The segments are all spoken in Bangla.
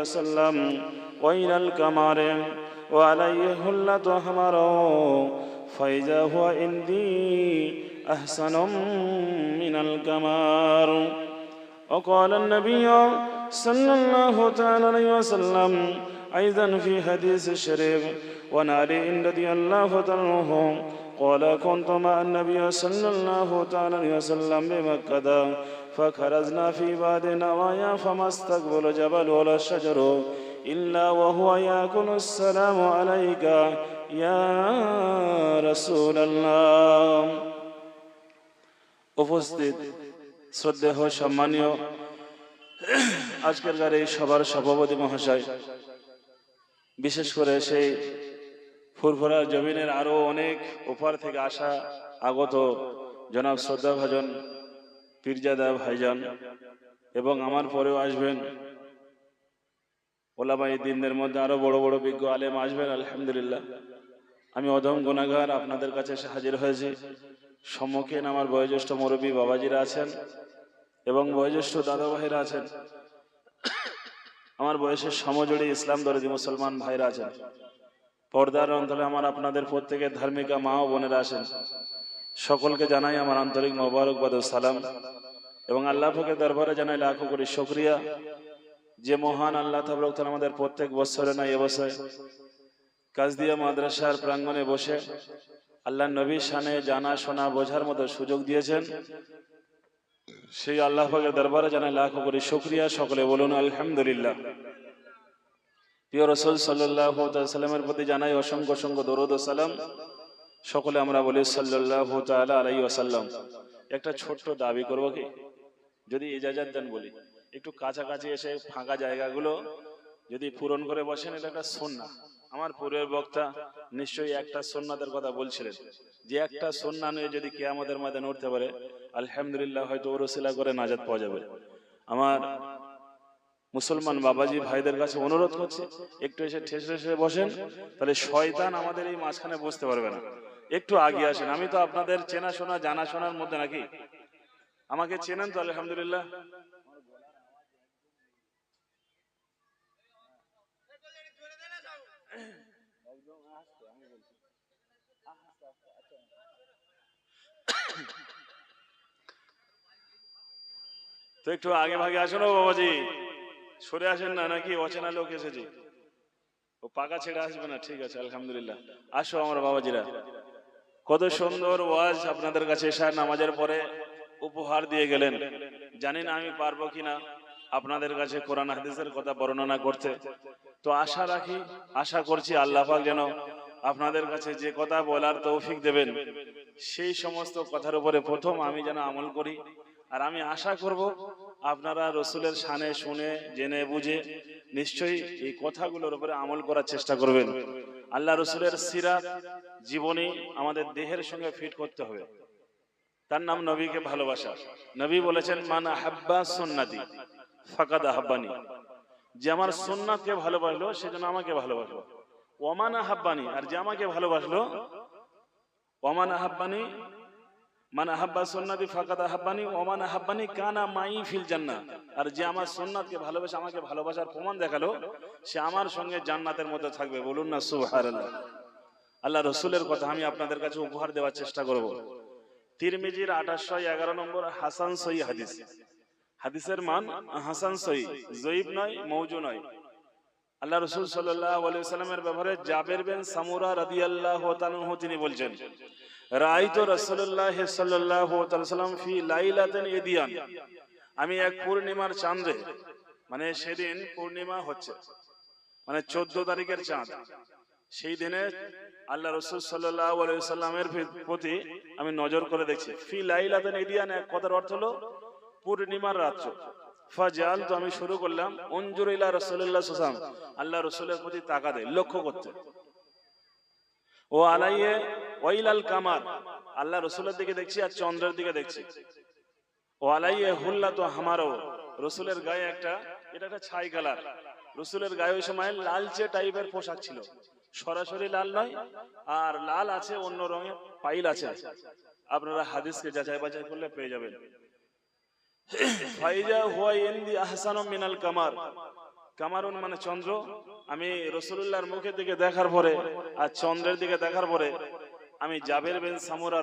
وسلم. وإلى الكمار وعليه هلة أحمر فإذا هو عندي أحسن من الكمار وقال النبي صلى الله تعالى عليه وسلم أيضا في حديث الشريف ونالي رضي الله تعالى قال كنت مع النبي صلى الله تعالى عليه وسلم بمكة فخرجنا في بعض نوايا فما استقبل جبل ولا شجر إلا وهو يأكل السلام عليك يا رسول الله উপস্থিত শ্রদ্ধেহ সম্মানীয় আজকের এই সবার সভাপতি মহাশয় বিশেষ করে সেই ফুরফুরার জমিনের আরো অনেক ওপার থেকে আসা আগত জনাব শ্রদ্ধা ভাজন পীরজাদা ভাইজান এবং আমার পরেও আসবেন। ওলামাই দিনদের মধ্যে আরও বড় বড় বিজ্ঞ আলেম আসবেন, আলহামদুলিল্লাহ। আমি অধম গুণাগার আপনাদের কাছে এসে হাজির হয়েছি। সম্মুখীন আমার বয়োজ্যেষ্ঠ মুরব্বী বাবাজিরা আছেন এবং বয়োজ্যেষ্ঠ দাদা ভাইরা আছেন। আমার বয়সের সমজুড়ি ইসলাম দরদি মুসলমান ভাইরা আছেন। পর্দার অন্তরে আমার আপনাদের প্রত্যেকের ধার্মিকা মা ও বোনেরা আছেন। সকলকে জানাই আমার আন্তরিক মোবারকবাদ ও সালাম। এবং আল্লাহ ফকে দরবারে জানাই লাখো কোটি শুক্রিয়া। যে মহান আল্লাহ তাবরক আমাদের প্রত্যেক বছরে না এবছর কাজদিয়া মাদ্রাসার প্রাঙ্গণে বসে আল্লাহ নবী শানে জানা, শোনা, বোঝার মতো সুযোগ দিয়েছেন। সেই আল্লাহ পাকের দরবারে জানাই লাখো কোটি শুক্রিয়া। সকলে বলুন, আলহামদুলিল্লাহ। প্রিয় রসুল সাল্লাহ সাল্লামের প্রতি জানাই অসংখ্য অসংখ্য দরুদ সালাম। সকলে আমরা বলি সাল্লাহ আলাই ওয়াসাল্লাম। একটা ছোট্ট দাবি করব কি? যদি ইজাজাত দেন বলি। একটু কাছাকাছি এসে ফাঁকা জায়গাগুলো যদি পূরণ করে বসেন, এটা একটা সন্না আমার পূর্বের বক্তা নিশ্চয়ই একটা সন্ন্যাদের কথা বলছিলেন। যে একটা সন্না নিয়ে যদি কে আমাদের মাঝে উঠতে পারে, আলহামদুলিল্লাহ হয়তো ওরসিলা করে নাজাদ পাওয়া যাবে। আমার মুসলমান বাবাজি ভাইদের কাছে অনুরোধ করছি, একটু এসে ঠেস ঠেসে বসেন, তাহলে শয়তান আমাদের এই মাঝখানে বসতে পারবে না। একটু আগে আসেন, আমি তো আপনাদের চেনাশোনা, জানাশোনার মধ্যে নাকি? আমাকে চেনেন তো, আলহামদুলিল্লাহ। তো একটু আগে ভাগে আসুন বাবাজি। সরে আসেন না, নাকি অচেনা লোক এসেছে? ও পাকা ছেড়ে আসবে না, ঠিক আছে, আলহামদুলিল্লাহ। আসো আমার বাবাজিরা। কত সুন্দর ওয়াজ আপনাদের কাছে এসে নামাজের পরে উপহার দিয়ে গেলেন। জানি না আমি পারব কিনা, আপনাদের কাছে কোরআন হাদিসের কথা বর্ণনা করতে। তো আশা রাখি, আশা করছি আল্লাহ যেন আপনাদের কাছে যে কথা বলার তৌফিক দেবেন, সেই সমস্ত কথার উপরে প্রথম আমি যেন আমল করি। আর আমি আশা করব আপনারা রসুলের সানে শুনে, জেনে বুঝে নিশ্চয়ই এই কথাগুলোর উপরে আমল করার চেষ্টা করবেন। আল্লাহ রসুলের সিরাত জীবনী আমাদের দেহের সঙ্গে ফিট করতে হবে। তার নাম নবীকে ভালোবাসা। নবী বলেছেন, মানা হাব্বা সুন্নাতি, ফাকাদ আহাব্বানি। যে আমার সুন্নাতকে ভালোবাসলো সেজন্য আমাকে ভালোবাসলো। ওমানা হাব্বানি আর যে আমাকে ভালোবাসলো ওমান আহাব্বানি মানে আহাব্বা সুন্নাতি ফাকাদ আহাব্বানি ওমান আহাব্বানি কানা মাই ফিল জান্নাত। আর যে আমার সুন্নাতকে ভালোবাসে আমাকে ভালোবাসার প্রমাণ দেখাল, সে আমার সঙ্গে জান্নাতের মধ্যে থাকবে। বলুন না, সুবহানাল্লাহ। আল্লাহ রসুলের কথা আমি আপনাদের কাছে উপহার দেওয়ার চেষ্টা করব। তিরমিজির আঠাশশো এগারো নম্বর হাসান সই হাদিস। হাদিসের মান হাসান সই জয়ীব নয়, মৌজু নয়। আল্লাহ রসুল সাল্লামের ব্যাপারে জাবের বিন সামুরা রাদিয়াল্লাহু তাআলা তিনি বলছেন, রাইতো আলাইহি সাল্লাম ফি লাইলাতিন ইদিয়ান। আমি এক পূর্ণিমার চাঁদে মানে সেদিন পূর্ণিমা হচ্ছে মানে 14 তারিখের চাঁদ। সেই দিনে আল্লাহ রসুল সাল্লামের প্রতি আমি নজর করে দেখছি, ফি লাইলাতিন এদিয়ান এক কথার অর্থ হলো পূর্ণিমার রাত্র ফাজাল তো আমি শুরু করলাম। রসুল্লাহ আল্লাহ রসুলের প্রতি লক্ষ্য করতে। ও আলাইয়ে কামার, আল্লাহ রসুলের দিকে দেখছি আর চন্দ্রের দিকে দেখছি। ও আলাইয়ে হুল্লা তো রসুলের গায়ে একটা, এটা একটা ছাই কালার। রসুলের গায়ে ওই সময় লালচে টাইপের পোশাক ছিল। সরাসরি লাল নয়, আর লাল আছে, অন্য রঙের পাইল আছে। আপনারা হাদিসকে যাচাই বাছাই করলে পেয়ে যাবেন। মানে চন্দ্র। আমি রসুল্লাহর মুখের দিকে দেখার পরে আর চন্দ্রের দিকে দেখার পরে আমি জাবের বিন সামুরা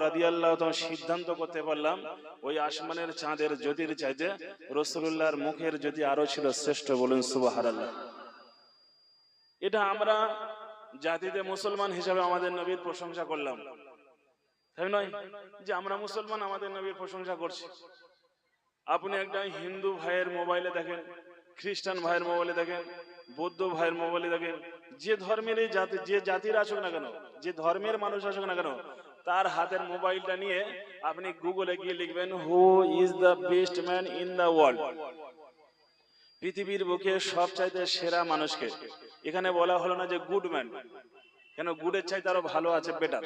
সিদ্ধান্ত করতে পারলাম, ওই আসমানের চাঁদের জ্যোতির চাইতে রসুল্লাহর মুখের জ্যোতি আরও ছিল শ্রেষ্ঠ বলুন সুবাহারাল্লাহ এটা আমরা জাতিতে মুসলমান হিসাবে আমাদের নবীর প্রশংসা করলাম। তাই নয় যে আমরা মুসলমান আমাদের নবীর প্রশংসা করছি। আপনি একটা হিন্দু ভাইয়ের মোবাইলে দেখেন, খ্রিস্টান ভাইয়ের মোবাইলে দেখেন, বৌদ্ধ ভাইয়ের মোবাইলে দেখেন, যে ধর্মেরই জাতি, যে জাতির আসুক না কেন, যে ধর্মের মানুষ আসুক না কেন, তার হাতের মোবাইলটা নিয়ে আপনি গুগলে গিয়ে লিখবেন who is the best man in the world পৃথিবীর বুকে সবচাইতে সেরা মানুষকে। এখানে বলা হলো না যে গুড ম্যান কেন? গুডের চাইতে আরও ভালো আছে বেটার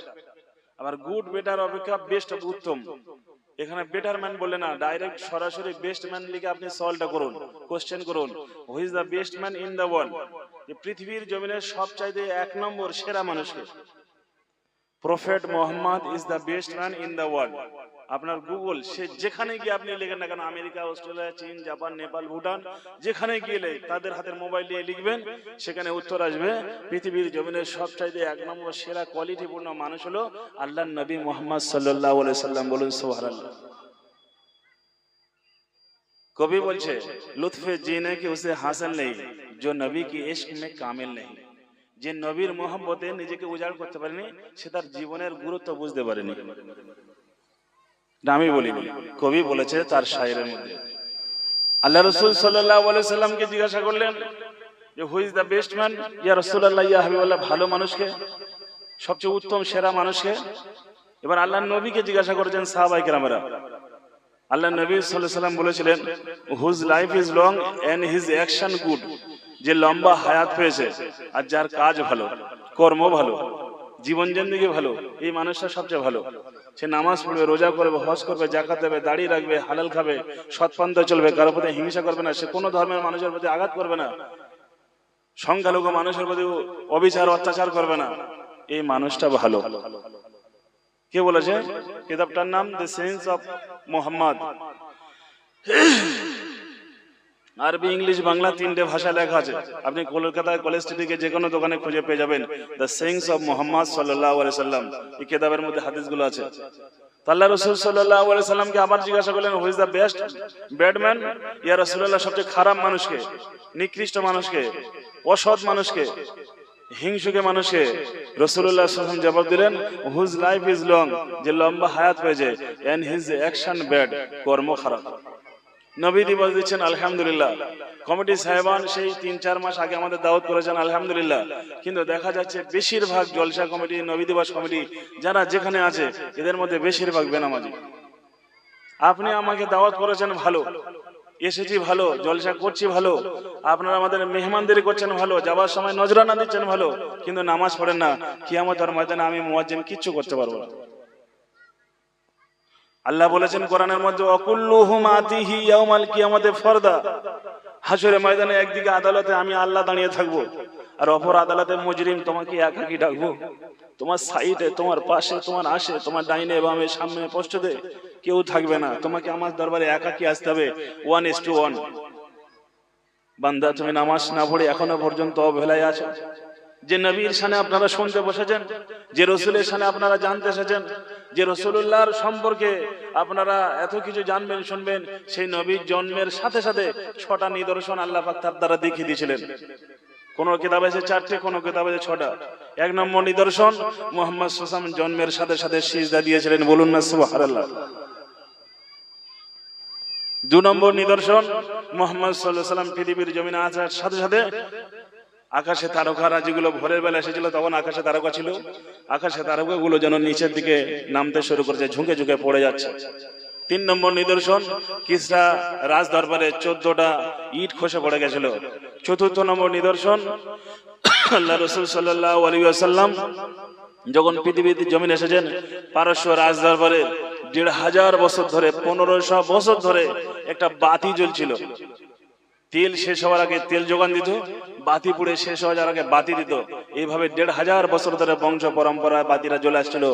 আবার গুড বেটার অপেক্ষা বেস্ট উত্তম। এখানে বেটারম্যান বলে না ডাইরেক্ট সরাসরি বেস্টম্যান লিখে আপনি সলভটা করুন কোশ্চেন করুন। Who is the best man in the world পৃথিবীর জমিনের সবচাইতে এক নম্বর সেরা মানুষকে। Prophet Muhammad is the best man in the world আপনার গুগল সে যেখানে গিয়ে আপনি লেখেন না কেন আমেরিকা অস্ট্রেলিয়া চীন জাপান নেপাল ভুটান যেখানে গিয়ে তাদের হাতের মোবাইল দিয়ে লিখবেন সেখানে উত্তর আসবে পৃথিবীর জমিনের সব চাইতে এক নম্বর সেরা কোয়ালিটিপূর্ণ মানুষ হলো আল্লাহ নবী মোহাম্মদ সাল্লাহ সাল্লাম বলুন সোহার কবি বলছে লুৎফে জিনে কি উসে হাসান নেই যে নবী কি ইশক মে কামিল নেই। যে নবীর মোহাম্মতে নিজেকে উজাড় করতে পারেনি সে তার জীবনের গুরুত্ব বুঝতে পারেনি। আমি বলিনি। কবি বলেছে তার শায়ের মধ্যে। আল্লাহ রসুল সাল্লাহ সাল্লামকে জিজ্ঞাসা করলেন যে who is the best man ইয়া রসুল্লাহ ইয়া হাবিবাল্লাহ, ভালো মানুষকে? সবচেয়ে উত্তম, সেরা মানুষকে? এবার আল্লাহ নবীকে জিজ্ঞাসা করেছেন সাহাবাই কেরামেরা। আল্লাহ নবী সাল্লাম বলেছিলেন whose life is long and his action good যে লম্বা হায়াত পেয়েছে আর যার কাজ ভালো, কর্ম ভালো। জীবন জিন্দিগি ভালো, এই মানুষটা সবচেয়ে ভালো। সে নামাজ পড়বে, রোজা করবে, হজ করবে, জাকাত দেবে, দাড়ি রাখবে, হালাল খাবে সৎপন্থ চলবে, কারোর প্রতি হিংসা করবে না, সে কোনো ধর্মের মানুষের প্রতি আঘাত করবে না। সংখ্যালঘু মানুষের প্রতি অবিচার, অত্যাচার করবে না। এই মানুষটা ভালো। কে বলেছে? কিতাবটার নাম, দ্য সেন্স অফ মোহাম্মদ। আরবি, ইংলিশ, বাংলা তিনটে ভাষা লেখা আছে। আপনি কলকাতায় কলেজ স্ট্রিটে যে কোনো দোকানে খুঁজে পেয়ে যাবেন দ্য সেন্স অফ মোহাম্মদ সাল্লাহ সাল্লাম। এই কেতাবের মধ্যে হাদিসগুলো আছে। আল্লাহ রসুল সাল্লাহ সাল্লামকে আবার জিজ্ঞাসা করলেন who's the best bad man ইয়া রসুল্লাহ সবচেয়ে খারাপ মানুষকে, নিকৃষ্ট মানুষকে, অসৎ মানুষকে, হিংসুকে মানুষকে রসুল্লাহ সাল্লাম জবাব দিলেন হুজ লাইফ ইজ লং যে লম্বা হায়াত হয়েছে এন্ড হিজ অ্যাকশন ব্যাড কর্ম খারাপ। নবী দিবস দিচ্ছেন আলহামদুলিল্লাহ। কমিটি সাহেবান সেই তিন চার মাস আগে আমাদের দাওয়াত করেছেন আলহামদুলিল্লাহ। কিন্তু দেখা যাচ্ছে বেশিরভাগ জলসা কমিটি নবী দিবস কমিটি যারা যেখানে আছে এদের মধ্যে বেশিরভাগ বেনামাজি। আপনি আমাকে দাওয়াত করেছেন ভালো। এসেছি ভালো জলসা করছি ভালো। আপনারা আমাদের মেহমানদারি করছেন ভালো যাওয়ার সময় নজরানা দিচ্ছেন ভালো। কিন্তু নামাজ পড়েন না। কিয়ামতের ময়দানে আমি মুয়াজ্জিন কিচ্ছু করতে পারব না। আল্লাহ বলেছেন কোরআনের মধ্যে, অকুল্লুহুম আতিহি ইয়াউমাল কিয়ামতে ফরদা। হাসরে ময়দানে একদিকে আদালতে আমি আল্লাহ দাঁড়িয়ে থাকব, আর অপর আদালতে মুজরিম, তোমাকে একাকি ডাকবো? তোমার সাইডে, তোমার পাশে, তোমার আসে, তোমার ডাইনে বামে সামনে পশ্চদে কেউ থাকবে না। তোমাকে আমার দরবারে একাকি আসতে হবে। ওয়ান ইস টু ওয়ান বান্দা, তুমি নামাজ না পড়ে এখনও পর্যন্ত অবহেলায় আছো? যে নবীর সানে আপনারা শুনতে বসেছেন, যে রসুলের সানে আপনারা জানতে এসেছেন, যে রসুল্লাহর সম্পর্কে আপনারা এত কিছু জানবেন, শুনবেন, সেই নবীর জন্মের সাথে সাথে ছটা নিদর্শন আল্লাহ পাক তার দ্বারা দেখিয়ে দিয়েছিলেন। কোন কিতাব আছে চারটে, কোন কিতাব আছে ছটা। এক নম্বর নিদর্শন, মোহাম্মদ সুসাম জন্মের সাথে সাথে সিজদা দিয়েছিলেন, বলুন না সুবহানাল্লাহ। দু নম্বর নিদর্শন, মোহাম্মদ সাল্লাহ সাল্লাম পৃথিবীর জমিনে আসার সাথে সাথে আকাশে তারকারা যেগুলো ভোরের বেলা এসেছিল, তখন আকাশে তারকা ছিল। আকাশে তারকাগুলো যেন নিচের দিকে নামতে শুরু করেছে, ঝুঁকে ঝুঁকে পড়ে যাচ্ছে। তিন নম্বর নিদর্শন, কিসরা রাজ দরবারে চোদ্দটা ইট খসে পড়ে গেছিল। চতুর্থ নম্বর নিদর্শন, আল্লাহ রসুল সাল্লাহ আলী যখন পৃথিবীতে জমিন এসেছেন, পারস্য রাজ দরবারে দেড় হাজার বছর ধরে, পনেরোশো বছর ধরে একটা বাতি জ্বলছিল। তেল শেষ হওয়ার আগে তেল যোগান দিত, বাতি পুড়ে শেষ হওয়ার আগে বাতি দিত। এইভাবে দেড় হাজার বছর ধরে বংশ পরম্পরায় বাতিরা জ্বলে আসছিল।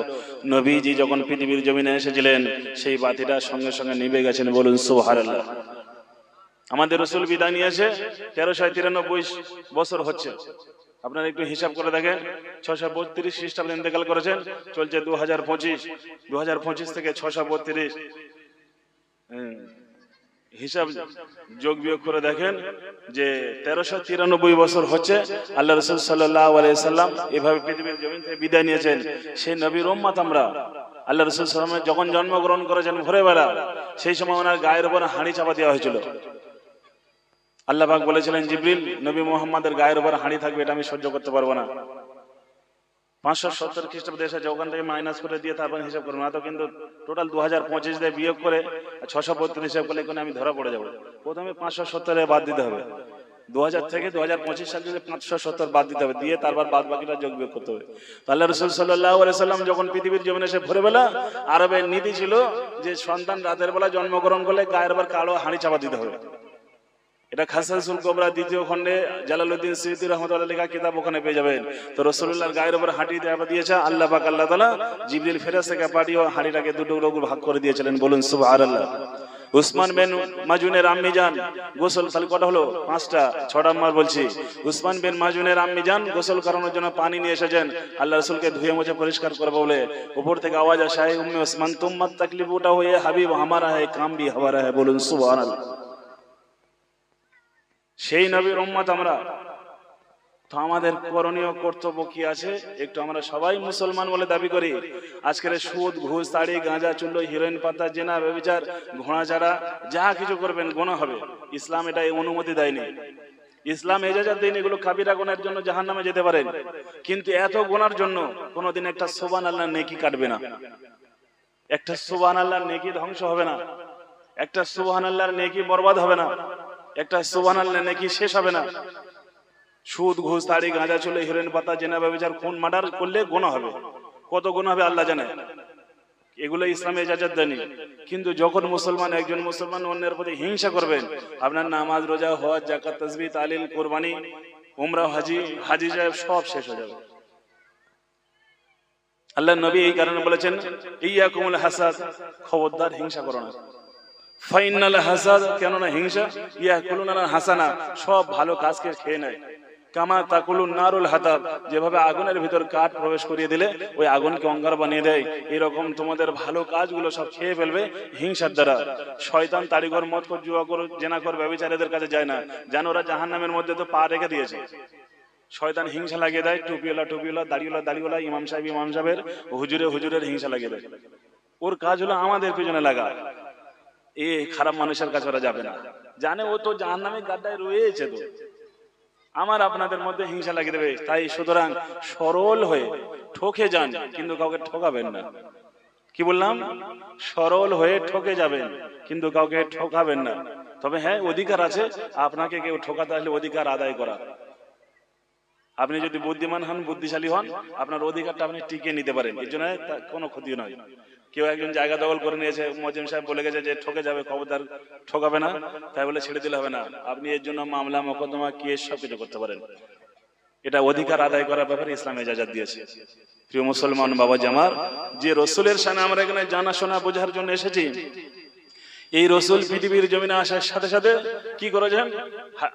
নবীজি যখন পৃথিবীর জমিনে এসেছিলেন, সেই বাতিটা সঙ্গে সঙ্গে নিভে গেছেন বলুন সুহার আমাদের রসুল বিদায় নিয়েছে তেরোশো তিরানব্বই বছর হচ্ছে। আপনারা একটু হিসাব করে দেখেন ছশো বত্রিশ খ্রিস্টাব্দে ইন্তেকাল করেছেন, চলছে দু হাজার পঁচিশ। দু হাজার পঁচিশ থেকে ছশো বত্রিশ। হিসাব যোগ বিয়োগ করে দেখেন যে তেরোশো তিরানব্বই বছর হচ্ছে, আল্লাহ রসুল আলাইসাল্লাম এভাবে পৃথিবীর জমিন থেকে বিদায় নিয়েছেন। সেই নবীর উম্মাত আমরা, আল্লাহ রসুল সাল্লামের যখন জন্মগ্রহণ করেছেন ভোরবেলা, সেই সময় ওনার গায়ের উপর হাঁড়ি চাপা দেওয়া হয়েছিল। আল্লাহ পাক বলেছিলেন, জিবরিল, নবী মোহাম্মদের গায়ের উপর হাঁড়ি থাকবে, এটা আমি সহ্য করতে পারব না। পাঁচশো সত্তর খ্রিস্টাব্দে এসেছে ওখান থেকে মাইনাস করে দিয়ে তারপর হিসাব করব। না তো কিন্তু টোটাল দু হাজার পঁচিশ দিয়ে বিয়োগ করে ছশো বত্রিশ হিসাব করলে এখানে আমি ধরা পড়ে যাব। প্রথমে পাঁচশো সত্তরে বাদ দিতে হবে। দু হাজার থেকে দু হাজার পঁচিশ সাল থেকে পাঁচশো সত্তর বাদ দিতে হবে। দিয়ে তারপর বাদ বাকিটা যোগ বিয়োগ করতে হবে। তো আল্লাহ রসুল সাল্লাহ সাল্লাম যখন পৃথিবীর জীবনে এসে ভোরবেলা আরবের নীতি ছিল যে সন্তান রাতের বেলা জন্মগ্রহণ করলে গায়ের বার কালো হাঁড়ি চাপা দিতে হবে। এটা খাসাসুল কোবরা দ্বিতীয় খণ্ডে। জালালউদ্দিন সিদ্দিক রহমতুল্লাহ লেখা কিতাব ওখানে পেয়ে যাবেন। তো রসুল্লাহর গায়ের উপর হাঁটি দেওয়া দিয়েছে, আল্লাহ পাক, আল্লাহ তালা জিবরিল ফেরাস থেকে পাঠিয়ে হাঁড়িটাকে দুটো টুকরো ভাগ করে দিয়েছিলেন। বলুন, সুবহানাল্লাহ। উসমান বেন মাজুনের আম্মি যান গোসল তাহলে কটা হলো? পাঁচটা, ছটা নম্বর বলছি। উসমান বেন মাজুনের আম্মি যান গোসল করানোর জন্য পানি নিয়ে এসেছেন। আল্লাহ রসুলকে ধুয়ে মুছে পরিষ্কার করব বলে, উপর থেকে আওয়াজ আসে, "হায় উম্মে উসমান তুম্মাত তাকলিফ উঠা হয়ে হাবিব, হামারা হ্যায় কাম ভি হমারা হ্যায় বলুন, সুবহানাল্লাহ। সেই নবীর উম্মত আমরা। তো আমাদের করণীয় কর্তব্য কি আছে? একটু আমরা সবাই মুসলমান বলে দাবি করি। আজকের সুদ, ঘুষ, তাড়ি, গাঁজা, চুল্লো, হিরোইন, পাতা, জেনা ব্যবচার ঘোড়া চারা যা কিছু করবেন গোনা হবে। ইসলাম এটা অনুমতি দেয়নি। ইসলাম এজাজাত দিন এগুলো কাবিরা গোনার জন্য জাহান নামে যেতে পারেন কিন্তু এত গোনার জন্য কোনোদিন একটা সোবান আল্লাহ নেকি কাটবে না। একটা সুবান আল্লাহর নেকি ধ্বংস হবে না। একটা সুবান আল্লাহর নেকি বরবাদ হবে না। একটা সুবান আল্লাহ নেকি শেষ হবে না। সুদ, ঘুষ তাড়ি গাঁজা, চলে হিরেন পাতা, জেনা, ব্যবচার, খুন, মার্ডার করলে গোনা হবে। কত গুণ হবে আল্লাহ জানে। এগুলো ইসলামে ইজাজত দেয়নি। কিন্তু যখন মুসলমান একজন মুসলমান অন্যের প্রতি হিংসা করবেন আপনার নামাজ, রোজা, হজ জাকাত তসবি তালিল, কোরবানি, উমরা, হাজি হাজি সাহেব সব শেষ হয়ে যাবে। আল্লাহ নবী এই কারণে বলেছেন ইয়া কুমুল হাসাদ খবরদার হিংসা করো না। ফাইনাল হাসাদ, কেননা হিংসা? ইয়া কুলুনাল হাসানা, সব ভালো কাজকে খেয়ে নেয়। কামা তাকুলুন নারুল হাতাব, যেভাবে আগুনের ভিতর কাঠ প্রবেশ করিয়ে দিলে, ওই আগুনকে অঙ্গার বানিয়ে দেয়। এরকম তোমাদের ভালো কাজগুলো সব খেয়ে ফেলবে হিংসার দ্বারা। শয়তান তারিগর মত কর জুয়া কর জেনা কর ব্যবচারীদের কাছে যায় না। যেন ওরা জাহান্নামের মধ্যে তো পা রেখে দিয়েছে। শয়তান হিংসা লাগিয়ে দেয় টুপিওলা টুপিওলা দাড়িওয়ালা দাড়িওয়ালা, ইমাম সাহেব, ইমাম সাহেবের হুজুরে হুজুরের হিংসা লাগিয়ে দেয়। ওর কাজ হলো আমাদের পিছনে লাগা। এ খারাপ মানুষের কাছে ওরা যাবে না। জানে ও তো জাহান নামে গাড্ডায় রয়েছে তো। আমার আপনাদের মধ্যে হিংসা লাগিয়ে দেবে। তাই সুতরাং সরল হয়ে ঠকে যান কিন্তু কাউকে ঠকাবেন না। কি বললাম? সরল হয়ে ঠকে যাবেন কিন্তু কাউকে ঠকাবেন না। তবে হ্যাঁ অধিকার আছে। আপনাকে কেউ ঠকাতে আসলে অধিকার আদায় করা। আপনি যদি বুদ্ধিমান হন বুদ্ধিশালী হন আপনার অধিকারটা আপনি টিকে নিতে পারেন। এই জন্য কোনো ক্ষতি নয়। কেউ একজন জায়গা দখল করে নিয়েছে মজিম সাহেব বলে গেছে যে ঠকে যাবে, খবরদার ঠকাবে না তাই বলে ছেড়ে দিলে হবে না। আপনি এর জন্য মামলা, মোকদ্দমা, কেস সব কিছু করতে পারেন। এটা অধিকার আদায় করার ব্যাপারে ইসলাম এজাজাত দিয়েছে। প্রিয় মুসলমান বাবা জামার যে রসুলের সামনে আমরা এখানে জানাশোনা বোঝার জন্য এসেছি, এই রসুল পৃথিবীর জমিনে আসার সাথে সাথে কি করেছেন?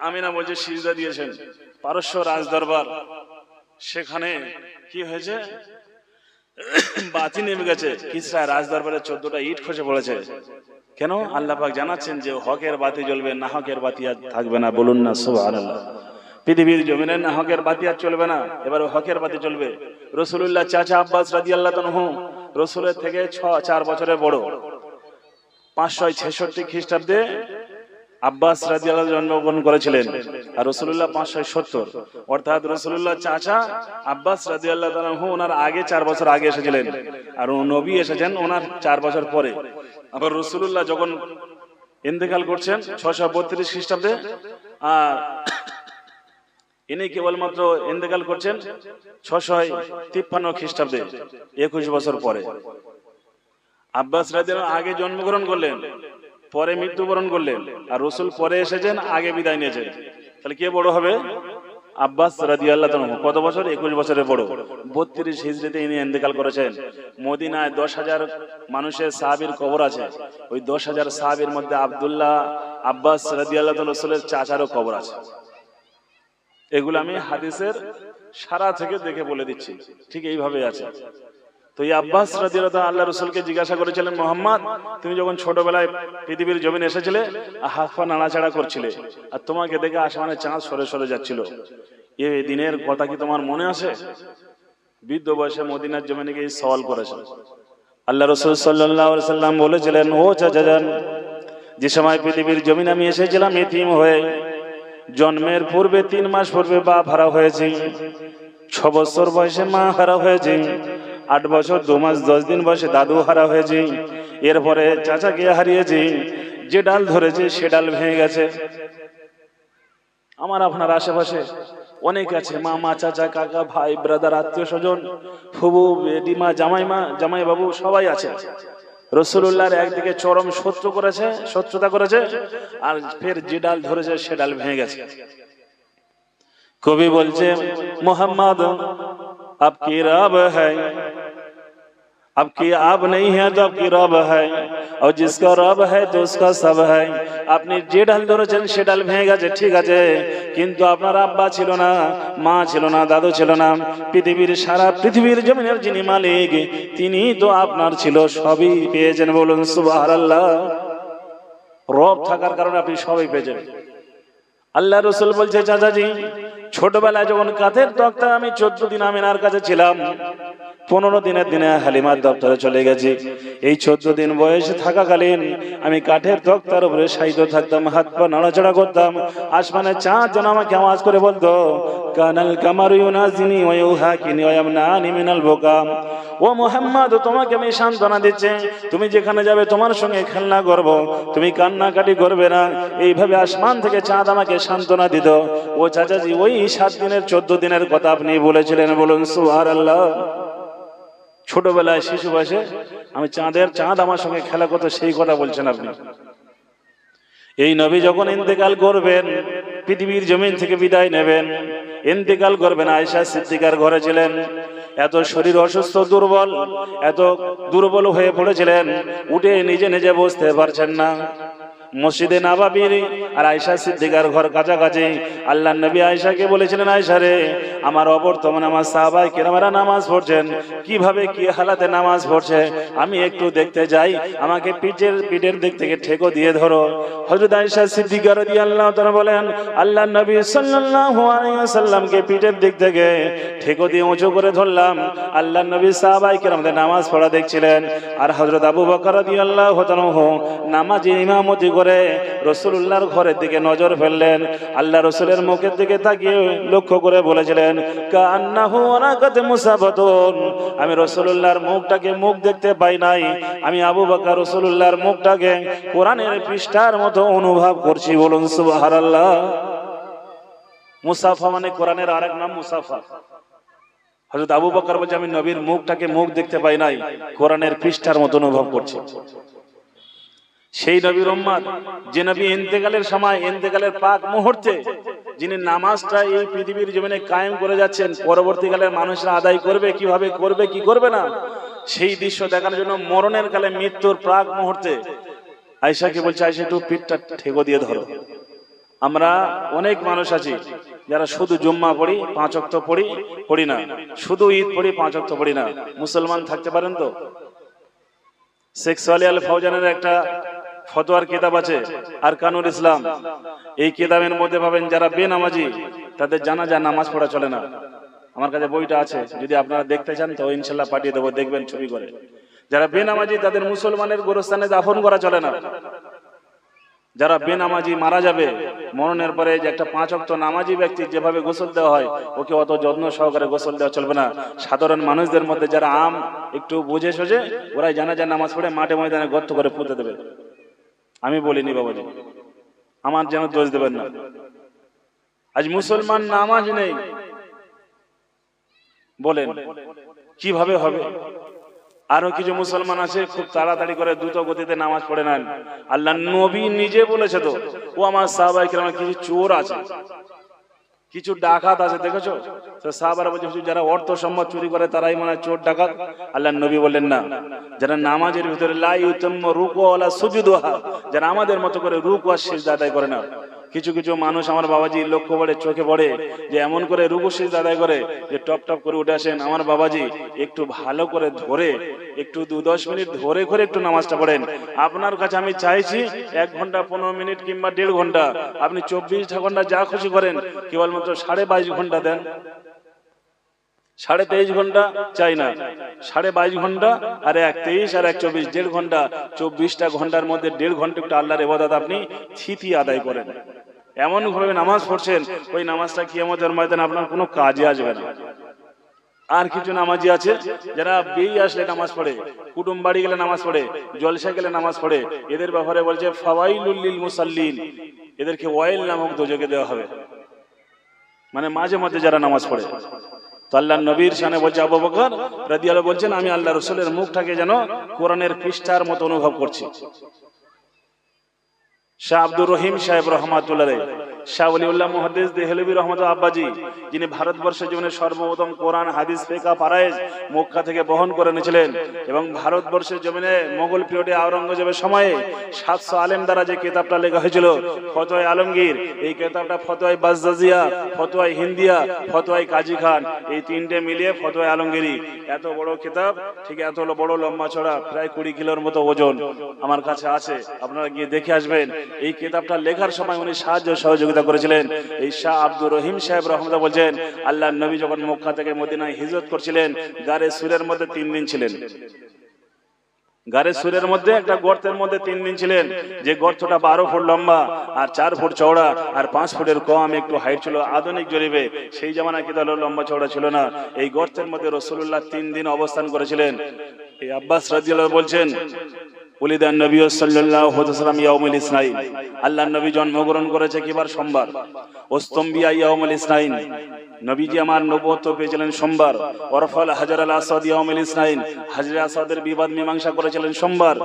আমিনা বলছে, সিজদা দিয়েছেন। পারস্য রাজ দরবার সেখানে কি হয়েছে? বাতি নেমে গেছে। কিসরা রাজ দরবারে চোদ্দটা ইট খসে পড়েছে। কেন? আল্লাহ পাক জানাচ্ছেন যে হকের বাতি জ্বলবে, না হকের বাতি আর থাকবে না। বলুন না, সুবহানাল্লাহ। পৃথিবীর জমিনে না হকের বাতি আর চলবে না, এবার হকের বাতি চলবে রসুল্লাহ চাচা আব্বাস রাজি আল্লাহ রসুলের থেকে ছ, চার বছরের বড়। পাঁচশো ছেষট্টি খ্রিস্টাব্দে আব্বাস রাজিয়াল জন্মগ্রহণ করেছিলেন আর রসুল্লাহ পাঁচশো সত্তর। অর্থাৎ রসুল্লাহ চাচা আব্বাস রাজিয়াল্লাহ তালাহু ওনার আগে চার বছর আগে এসেছিলেন আর নবী এসেছেন ওনার চার বছর পরে। আবার রসুল্লাহ যখন ইন্তেকাল করছেন ছশো বত্রিশ খ্রিস্টাব্দে, আর ইনি কেবলমাত্র ইন্তেকাল করছেন ছশো তিপ্পান্ন খ্রিস্টাব্দে, একুশ বছর পরে। আব্বাস রাজিয়াল আগে জন্মগ্রহণ করলেন পরে মৃত্যুবরণ করলেন। আর রসুল পরে এসেছেন, আগে বিদায় নিয়েছেন। তাহলে কে বড় হবে? আব্বাস কত বছর? একুশ বছরের বড়। বত্রিশ হিজড়িতে ইনি ইন্তেকাল করেছেন। মদিনায় দশ হাজার মানুষের সাহাবির কবর আছে। ওই দশ হাজার সাহাবির মধ্যে আব্দুল্লাহ আব্বাস রাজি আল্লাহ রসুলের চাচারও কবর আছে। এগুলো আমি হাদিসের সারা থেকে দেখে বলে দিচ্ছি। ঠিক এইভাবে আছে। তো এই আব্বাস রাদিয়াল্লাহু আল্লাহ রসুলকে জিজ্ঞাসা করেছিলেন, মোহাম্মদ, তুমি যখন ছোটবেলায় পৃথিবীর জমিন এসেছিলে আর হাত পা নাড়াচাড়া করছিলে আর তোমাকে দেখে আসমানে চাঁদ সরে সরে যাচ্ছিল। এই দিনের কথা কি তোমার মনে আছে? বৃদ্ধ বয়সে মদিনার জমিনে গিয়ে সওয়াল করেছেন আল্লাহ রসুল সাল্লাহ সাল্লাম বলেছিলেন, ও চাচা যান যে সময় পৃথিবীর জমিন আমি এসেছিলাম এতিম হয়ে, জন্মের পূর্বে তিন মাস পূর্বে বাপ হারা হয়েছে, ছ বছর বয়সে মা হারা হয়েছে আট বছর, দু মাস, দশ দিন বয়সে দাদু হারা হয়েছি। এরপরে চাচাকে হারিয়েছি। যে ডাল ধরেছে, সে ডাল ভেঙে গেছে। আমার আপনার আশেপাশে অনেক আছে। মামা চাচা, কাকা, ভাই ব্রাদার আত্মীয় স্বজন, ফুবু বেডিমা জামাইমা জামাই বাবু, সবাই আছে। রসুল্লাহর একদিকে চরম শত্রু করেছে সত্যতা করেছে, আর ফের যে ডাল ধরেছে, সে ডাল ভেঙে গেছে। কবি বলছে, মোহাম্মদ, আপকি রব হ্যাঁ अब की अब नहीं है तो अब की रब है और जिसका रब है तो उसका सब है আপনি যে ডাল ধরেছেন সে ডাল ভেঙে গেছে ঠিক আছে কিন্তু আপনার আব্বা ছিল না মা ছিল না দাদু ছিল না পৃথিবীর সারা পৃথিবীর জমিনের যিনি মালিক তিনি তো আপনার ছিল সবই পেয়েছেন বলুন সুবহানাল্লাহ রব থাকার কারণে আপনি সবই পেয়েছেন আল্লাহ রসুল বলছে চাচাজি ছোটবেলায় যখন কাঠের তক্তা আমি চোদ্দ দিন আমিনার কাছে ছিলাম, পনেরো দিনের দিনে হালিমার দপ্তরে চলে গেছি। এই চোদ্দ দিন বয়সে থাকাকালীন আমি কাঠের তক্তার উপরে সাইতে থাকতাম, হাত পা নাড়াচড়া করতাম আসমানে চাঁদ যেন আমাকে আওয়াজ করে বলতো, কানাল কামার ইউনাজিনি ওয়ুহা কিনি ওয়ামনানি মিনাল বোকাম। ও মোহাম্মদ, তোমাকে আমি সান্ত্বনা দিচ্ছে। তুমি যেখানে যাবে, তোমার সঙ্গে খেলনা করব। তুমি কান্নাকাটি করবে না। এইভাবে আসমান থেকে চাঁদ আমাকে সান্ত্বনা দিত। ও চাচাজি, ওই সাত দিনের, চোদ্দ দিনের কথা আপনি বলেছিলেন, বলুন সুহার আল্লাহ ছোটবেলায় শিশু বয়সে আমি চাঁদের, চাঁদ আমার সঙ্গে খেলা করতো, সেই কথা বলছেন আপনি। এই নবী যখন ইন্তেকাল করবেন, পৃথিবীর জমিন থেকে বিদায় নেবেন, ইন্তেকাল করবেন আয়সা সিদ্দিকার ঘরে ছিলেন। এত শরীর অসুস্থ, দুর্বল, এত দুর্বল হয়ে পড়েছিলেন, উঠে নিজে নিজে বসতে পারছেন না। মসজিদে নাবাবির আর আয়সা সিদ্দিকার ঘর কাছাকাছি। আল্লাহ নবী আয়সাকে বলেছিলেন আয়সা রে, আমার অবর্তমানে আমার সাহাবাই কেরামেরা নামাজ পড়ছেন। কীভাবে কি হালাতে নামাজ পড়ছে? আমি একটু দেখতে যাই। আমাকে পিঠের পিঠের দিক থেকে ঠেকো দিয়ে ধরো। হযরত আয়েশা সিদ্দিকা রাদিয়াল্লাহু তাআলা বলেন আল্লাহ নবী সাল্লাল্লাহু আলাইহি ওয়াসাল্লামকে পিঠের দিক থেকে ঠেকো দিয়ে উঁচু করে ধরলাম। আল্লাহ নবী সাহাবাই কেরামদের নামাজ পড়া দেখছিলেন। আর হযরত আবু বকর রাদিয়াল্লাহু তাআলা নামাজে ইমামতি করে রাসূলুল্লাহর ঘরের দিকে নজর ফেললেন। আল্লাহ রাসূলের মুখের দিকে তাকিয়ে লক্ষ্য করে বলেছিলেন কান্নাহু ওয়ানাকাত মুসাবাতুন। আমি রাসূলুল্লাহর মুখটাকে মুখ দেখতে পাই নাই। আমি আবু বকর রাসূলুল্লাহর মুখটাকে কোরআনের পৃষ্ঠার মতো অনুভব করছি। বলুন, সুবহানাল্লাহ। মুসাফা মানে কোরআনের আরেক নাম মুসাফা। হযরত আবু বকর বলছে, আমি নবীর মুখটাকে মুখ দেখতে পাই নাই, কোরআনের পৃষ্ঠার মতো অনুভব করছি। সেই নবীর উম্মাদ যে নবী ইন্তেকালের সময় ইন্তেকালের পাক মুহূর্তে যিনি নামাজটা এই পৃথিবীর জীবনে কায়েম করে যাচ্ছেন, পরবর্তীকালে মানুষরা আদায় করবে, কীভাবে করবে, কি করবে না, সেই দৃশ্য দেখার জন্য মরণের কালে মৃত্যুর প্রাক মুহূর্তে আয়সাকে বলছে আয়সা একটু পিঠটা ঠেকো দিয়ে ধরো। আমরা অনেক মানুষ আছি যারা শুধু জুম্মা পড়ি, পাঁচ অক্ত পড়ি পড়ি না। শুধু ঈদ পড়ি, পাঁচ অক্ত পড়ি না। মুসলমান থাকতে পারেন তো? আল ফৌজানের একটা ফতোয়ার কিতাব আছে আর কানুর ইসলাম। এই কিতাবের মধ্যে পাবেন যারা বেনামাজি, তাদের জানা যায় নামাজ পড়া চলে না। আমার কাছে বইটা আছে, যদি আপনারা দেখতে চান তো ইনশাল্লাহ পাঠিয়ে দেবো, দেখবেন ছবি করে। যারা বেনামাজি, তাদের মুসলমানের গোরস্থানে দাফন করা চলে না। যারা বেনামাজি মারা যাবে, মরণের পরে যে একটা পাঁচ অক্ত নামাজি ব্যক্তি যেভাবে গোসল দেওয়া হয়, ওকে অত যত্ন সহকারে গোসল দেওয়া চলবে না। সাধারণ মানুষদের মধ্যে যারা আম একটু বুঝে সোজে ওরাই জানা যায় নামাজ পড়ে মাঠে ময়দানে গর্ত করে পুঁতে দেবে। আমি বলিনি বাবাজি। আমার যেন দোষ দেবেন না। আজ মুসলমান নামাজ নেই। বলেন, কীভাবে হবে? আরও কিছু মুসলমান আছে, খুব তাড়াতাড়ি করে দ্রুত গতিতে নামাজ পড়ে নেন। আল্লাহ নবী নিজে বলেছে তো, ও আমার সাহবাহিক কিছু চোর আছে। কিছু ডাকাত আছে, দেখেছ? যারা অর্থ সম্পদ চুরি করে, তারাই মনে চোর, ডাকাত। আল্লাহ নবী বললেন, না। যারা নামাজের ভিতরে লাই উত্তম রুকু আলা সুজুদোহা, যারা আমাদের মতো করে রুকু আর শেষ দাদাই করে না কিছু কিছু মানুষ আমার বাবাজি লক্ষ্য পড়ে, চোখে পড়ে, যে এমন করে রূপসী দাদাই করে, যে টপ টপ করে উঠে আসেন। আমার বাবাজি একটু ভালো করে ধরে, একটু দু দশ মিনিট ধরে করে একটু নামাজটা পড়েন। আপনার কাছে আমি চাইছি এক ঘণ্টা, পনেরো মিনিট কিংবা দেড় ঘণ্টা। আপনি চব্বিশ ঘণ্টা যা খুশি করেন, কেবলমাত্র সাড়ে বাইশ ঘণ্টা দেন। সাড়ে তেইশ ঘণ্টা চাই না। সাড়ে বাইশ ঘণ্টা আর এক তেইশ আর এক চব্বিশ দেড় ঘণ্টা। চব্বিশটা ঘণ্টার মধ্যে দেড় ঘণ্টা একটু আল্লাহর এবাদত আপনি থিতি আদায় করেন। এমন ভাবে নামাজ পড়ছেন ওই নামাজটা কি আমাদের ময়দানে আপনার কোনো কাজে আসবে না। আর কিছু নামাজি আছে যারা বেই আসলে নামাজ পড়ে কুটুম বাড়ি গেলে নামাজ পড়ে জলসা গেলে নামাজ পড়ে এদের ব্যাপারে বলছে ফাওয়াইলুল্লিল মুসাল্লিন। এদেরকে ওয়াইল নামক দোজকে দেওয়া হবে। মানে মাঝে মাঝে যারা নামাজ পড়ে। তো আল্লাহ নবীর সামনে বলছে আবু বকর রাদিয়াল্লাহু বলছেন, আমি আল্লাহ রসুলের মুখটাকে যেন কোরআনের পৃষ্ঠার মতো অনুভব করছি। শাহ আব্দুর রহিম সাহেব রহমাতুল্লাহ শাহ আব্বাজি, যিনি সর্বপ্রথম কোরআন, হাদিস ফেকা মক্কা থেকে বহন করে এনেছিলেন এবং ভারতবর্ষের জমিনে মোগল পিরিয়ডে আওরঙ্গজেবের সময়ে সাতশো আলেম দ্বারা যে কিতাবটা লেখা হয়েছিল ফতোয় আলমগীর, এই কিতাবটা ফতোয় ফতোয় হিন্দিয়া ফতোয় কাজী খান, এই তিনটে মিলিয়ে ফতোয় আলমগীরি এত বড় কিতাব, ঠিক এত বড় লম্বা ছড়া, প্রায় কুড়ি কিলোর মতো ওজন আমার কাছে আছে, আপনারা গিয়ে দেখে আসবেন। এই কিতাবটা লেখার সময় উনি সাহায্য সহযোগিতা করেছিলেন। এই শাহ আব্দুর রহিম সাহেব রহমদা বলছেন আল্লাহ নবী যখন মক্কা থেকে মদিনায় হিজরত করছিলেন, গারে সুরের মধ্যে তিন দিন ছিলেন। গারে সুরের মধ্যে একটা গর্তের মধ্যে তিন দিন ছিলেন। যে গর্তটা বারো ফুট লম্বা আর চার ফুট চওড়া আর পাঁচ ফুটের কম, একটু হাইট ছিল আধুনিক জরিবে সেই জামানা কি তাহলে লম্বা চওড়া ছিল না? এই গর্তের মধ্যে রসুল্লাহ তিন দিন অবস্থান করেছিলেন। এই আব্বাস রাজিয়াল বলছেন উলিদান নবী সাল্লাল্লাহু আলাইহি ওয়াসাল্লাম ইয়াউমুল ইসনাইন। আল্লাহর নবী জন্মগ্রহণ করেছে কিবার সোমবার? ওস্তম্বিয়া ইয়াউমুল ইসনাইন। নবীজি আমার নবুয়ত পেয়েছিলেন সোমবার। ওরফাল হাজার আল আসাদ ইয়াউমুল ইসনাইন। হাজরে আসাদের বিবাদ মীমাংসা করেছিলেন সোমবার।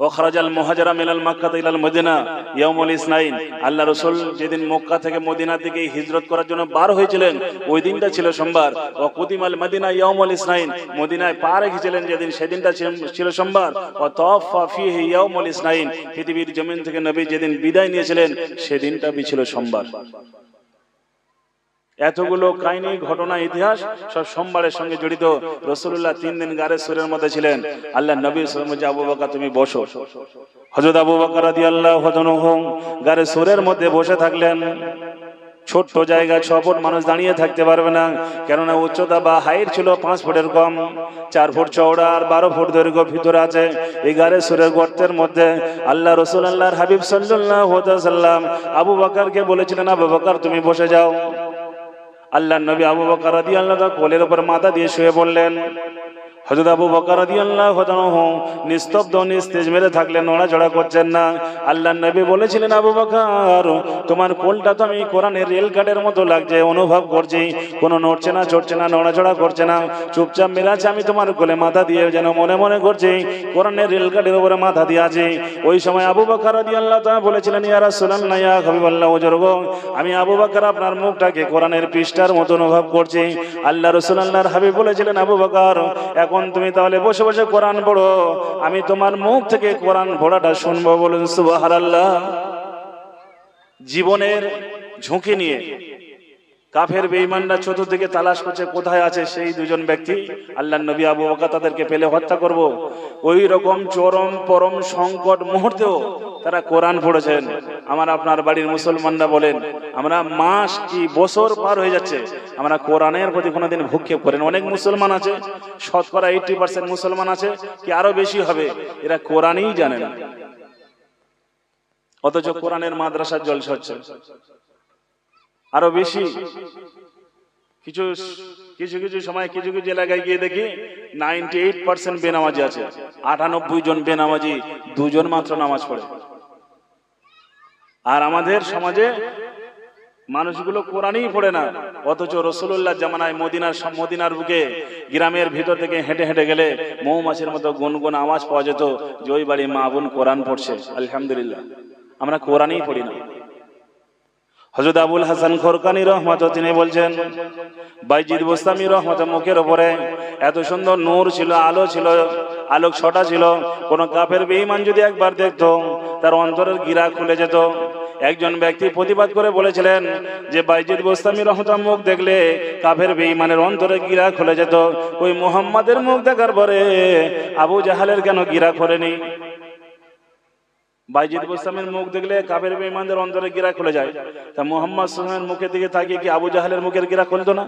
ওখরাজাল মুহাজারা মিনাল মক্কা ইলাল মদিনা, ইয়াউমুল ইসনাইন। আল্লাহ রাসূল যেদিন মক্কা থেকে মদিনা দিকে হিজরত করার জন্য বার হয়েছিলেন, ওই দিনটা ছিল সোমবার। ও কুদিমাল মদিনা, ইয়াউমুল ইসনাইন। মদিনায় পা রেখেছিলেন যেদিন সেদিনটা ছিল- সোমবার। ও তাওয়াফা ফিহি ইয়াউমুল ইসনাইন। পৃথিবীর জমিন থেকে নবী যেদিন বিদায় নিয়েছিলেন, সেদিনটা ছিল সোমবার। এতগুলো কাহিনী, ঘটনা, ইতিহাস সব সোমবারের সঙ্গে জড়িত। রসুল্লাহ তিন দিন গারের সুরের মধ্যে ছিলেন। আল্লাহ নবী বলছে, আবু বকর, তুমি বসো। হজরত আবু বকর রাদি আল্লাহ গারে সুরের মধ্যে বসে থাকলেন। ছোট্ট জায়গা ছ ফুট মানুষ দাঁড়িয়ে থাকতে পারবে না, কেননা উচ্চতা বা হাইট ছিল পাঁচ ফুটের কম। চার ফুট চওড়া আর বারো ফুট দৈর্ঘ্য ভিতরে আছে। এই গারে সুরের গর্তের মধ্যে আল্লাহ রসুল আল্লাহর হাবিব সাল্লাহ আবু বকরকে বলেছিলেন, আবু বকর, তুমি বসে যাও। আল্লাহ নবী আবু বকর রাদিয়াল্লাহু তাআলা কোলের উপর মাথা দিয়ে শুয়ে পড়লেন হযরত আবু বকর নিস্তব্ধ নিস্তেজ মেরে থাকলেন, নড়াচড়া করছেন না। আল্লাহ নবী বলেছিলেন, আবু বকর, তোমার কোলটা তো আমি কোরআনের রেল কাটের মতো লাগছে, অনুভব করছি। কোনো নড়ছে না, চড়ছে না, নড়াচড়া করছে না। চুপচাপ মেরে আছে, আমি তোমার কোলে মাথা দিয়ে যেন মনে মনে করছি, কোরআনের রেল কাটের উপরে মাথা দিয়ে আছি। ওই সময় আবু বকর রাদিয়াল্লাহু তাআলা বলেছিলেন, ইয়া রাসূলুল্লাহ, ইয়া হাবিবাল্লাহ ওজরগ আমি আবু বকর, আপনার মুখটাকে কোরআনের পৃষ্ঠার মতো অনুভব করছি। আল্লাহ রসুল আল্লাহর হাবিব বলেছিলেন, আবু বকর, এখন তুমি তাহলে বসে বসে কোরআন পড়ো। আমি তোমার মুখ থেকে কোরআন ভোড়াটা শুনব, বলুন সুবাহ জীবনের ঝুঁকি নিয়ে কাফের বেঈমানরা চতুর্দিকে তালাশ করছে, কোথায় আছে সেই দুজন ব্যক্তি? আল্লাহ নবী আবু বকর তাদেরকে পেলে হত্যা করব। ওই রকম চরম পরম সংকট মুহূর্তেও তারা কোরআন পড়েছেন। আমার আপনার বাড়ির মুসলমানরা বলেন, আমরা মাস কি বছর পার হয়ে যাচ্ছে, আমরা কোরআনের প্রতি কোনোদিন ভূক্ষেপ করেন। অনেক মুসলমান আছে, শতকরা এইটি পার্সেন্ট মুসলমান আছে, কি আরও বেশি হবে? এরা কোরআনই জানে না। অথচ কোরআনের মাদ্রাসার জলসা হচ্ছে। আরও বেশি। কিছু কিছু কিছু সময়, কিছু কিছু এলাকায় গিয়ে দেখি নাইনটি এইট পার্সেন্ট বেনামাজি আছে। আটানব্বই জন বেনামাজি, দুজন মাত্র নামাজ পড়ে। আর আমাদের সমাজে মানুষগুলো কোরআনই পড়ে না, অথচ রসুল্লাহ জামানায় মদিনার মদিনার বুকে গ্রামের ভিতর থেকে হেঁটে হেঁটে গেলে মৌমাছির মতো গুনগুন আওয়াজ পাওয়া যেত যে ওই বাড়ি মা বোন কোরআন পড়ছে, আলহামদুলিল্লাহ। আমরা কোরআনই পড়ি না। হজরত আবুল হাসান খোরকানি রহমত তিনি বলছেন, বাইজিদ বোস্তামি রহমত মুখের ওপরে এত সুন্দর নূর ছিল, আলো ছিল, আলোক ছটা ছিল, কোন কাপের বেঈমান যদি একবার দেখত, তার অন্তরের গিরা খুলে যেত। একজন ব্যক্তি প্রতিবাদ করে বলেছিলেন যে, বাইজিদ বোস্তামি রহমত মুখ দেখলে কাফের বেঈমানের অন্তরে গিরা খুলে যেত। ওই মোহাম্মদের মুখ দেখার পরে আবু জাহালের কেন গিরা খোলেনি? বাইজিদ বোসামের মুখ দেখলে কাবের বেঈমানদের অন্তরে গিরা খুলে যায়। তা মোহাম্মদ সাল্লামের মুখের দিকে তাকিয়ে কি আবু জাহালের মুখের গিরা খুলতো না?